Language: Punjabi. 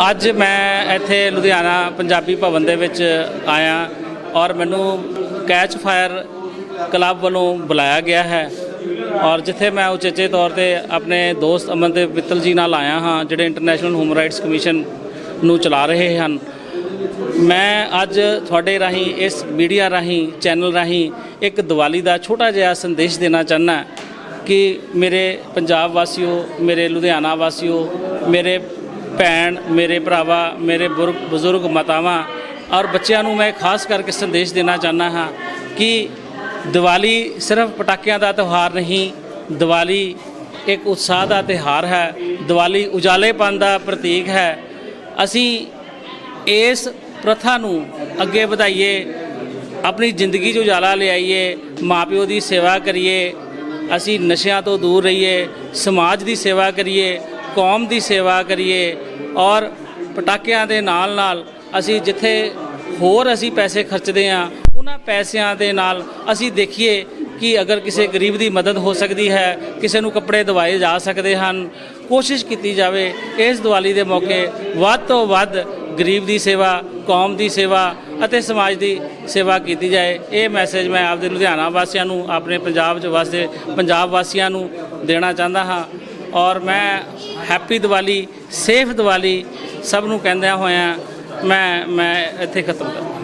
ਅੱਜ ਮੈਂ ਇੱਥੇ ਲੁਧਿਆਣਾ ਪੰਜਾਬੀ ਭਵਨ ਦੇ ਵਿੱਚ ਆਇਆ ਔਰ ਮੈਨੂੰ ਕੈਚ ਫਾਇਰ ਕਲੱਬ ਵੱਲੋਂ ਬੁਲਾਇਆ ਗਿਆ ਹੈ। ਔਰ ਜਿੱਥੇ ਮੈਂ ਉਚੇਚੇ ਤੌਰ ਤੇ ਆਪਣੇ ਦੋਸਤ ਅਮਨਦੀਪ ਮਿੱਤਲ ਜੀ ਨਾਲ ਆਇਆ ਹਾਂ, ਜਿਹੜੇ ਇੰਟਰਨੈਸ਼ਨਲ ਹਿਊਮਨ ਰਾਈਟਸ ਕਮਿਸ਼ਨ ਨੂੰ ਚਲਾ ਰਹੇ ਹਨ। ਮੈਂ ਅੱਜ ਤੁਹਾਡੇ ਰਾਹੀਂ, ਇਸ ਮੀਡੀਆ ਰਾਹੀਂ ਚੈਨਲ ਰਾਹੀਂ ਇੱਕ ਦੀਵਾਲੀ ਦਾ ਛੋਟਾ ਜਿਹਾ ਸੰਦੇਸ਼ ਦੇਣਾ ਚਾਹੁੰਦਾ ਕਿ ਮੇਰੇ ਪੰਜਾਬ ਵਾਸੀਓ, ਮੇਰੇ ਲੁਧਿਆਣਾ ਵਾਸੀਓ, ਮੇਰੇ ਭੈਣ, ਮੇਰੇ ਭਰਾਵਾ, ਮੇਰੇ ਬੁਰ- ਬਜ਼ੁਰਗ ਮਾਤਾਵਾਂ ਔਰ ਬੱਚਿਆਂ ਨੂੰ ਮੈਂ ਖਾਸ ਕਰਕੇ ਸੰਦੇਸ਼ ਦੇਣਾ ਚਾਹੁੰਦਾ ਹਾਂ ਕਿ ਦੀਵਾਲੀ ਸਿਰਫ ਪਟਾਕਿਆਂ ਦਾ ਤਿਉਹਾਰ ਨਹੀਂ, ਦੀਵਾਲੀ ਇੱਕ ਉਤਸ਼ਾਹ ਦਾ ਤਿਉਹਾਰ ਹੈ, ਦੀਵਾਲੀ ਉਜਾਲੇਪਨ ਦਾ ਪ੍ਰਤੀਕ ਹੈ। ਅਸੀਂ ਇਸ ਪ੍ਰਥਾ ਨੂੰ ਅੱਗੇ ਵਧਾਈਏ, ਆਪਣੀ ਜ਼ਿੰਦਗੀ 'ਚ ਉਜਾਲਾ ਲਿਆਈਏ, ਮਾਪਿਓ ਦੀ ਸੇਵਾ ਕਰੀਏ, ਅਸੀਂ ਨਸ਼ਿਆਂ ਤੋਂ ਦੂਰ ਰਹੀਏ, ਸਮਾਜ ਦੀ ਸੇਵਾ ਕਰੀਏ, ਕੌਮ ਦੀ ਸੇਵਾ ਕਰੀਏ ਔਰ ਪਟਾਕਿਆਂ ਦੇ ਨਾਲ ਨਾਲ ਅਸੀਂ ਜਿੱਥੇ ਹੋਰ ਅਸੀਂ ਪੈਸੇ ਖਰਚਦੇ ਹਾਂ, ਉਹਨਾਂ ਪੈਸਿਆਂ ਦੇ ਨਾਲ ਅਸੀਂ ਦੇਖੀਏ ਕਿ ਅਗਰ ਕਿਸੇ ਗਰੀਬ ਦੀ ਮਦਦ ਹੋ ਸਕਦੀ ਹੈ, ਕਿਸੇ ਨੂੰ ਕੱਪੜੇ ਦਵਾਏ ਜਾ ਸਕਦੇ ਹਨ, ਕੋਸ਼ਿਸ਼ ਕੀਤੀ ਜਾਵੇ ਇਸ ਦੀਵਾਲੀ ਦੇ ਮੌਕੇ ਵੱਧ ਤੋਂ ਵੱਧ ਗਰੀਬ ਦੀ ਸੇਵਾ, ਕੌਮ ਦੀ ਸੇਵਾ ਅਤੇ ਸਮਾਜ ਦੀ ਸੇਵਾ ਕੀਤੀ ਜਾਏ। ਇਹ ਮੈਸੇਜ ਮੈਂ ਆਪਦੇ ਲੁਧਿਆਣਾ ਵਾਸੀਆਂ ਨੂੰ, ਆਪਣੇ ਪੰਜਾਬ ਚ ਵਸਦੇ ਪੰਜਾਬ ਵਾਸੀਆਂ ਨੂੰ ਦੇਣਾ ਚਾਹੁੰਦਾ ਹਾਂ। ਔਰ ਮੈਂ ਹੈਪੀ ਦੀਵਾਲੀ ਸੇਫ ਦੀਵਾਲੀ ਸਭ ਨੂੰ ਕਹਿੰਦਿਆਂ ਹੋਇਆਂ ਮੈਂ ਮੈਂ ਇੱਥੇ ਖਤਮ ਕਰਦਾ।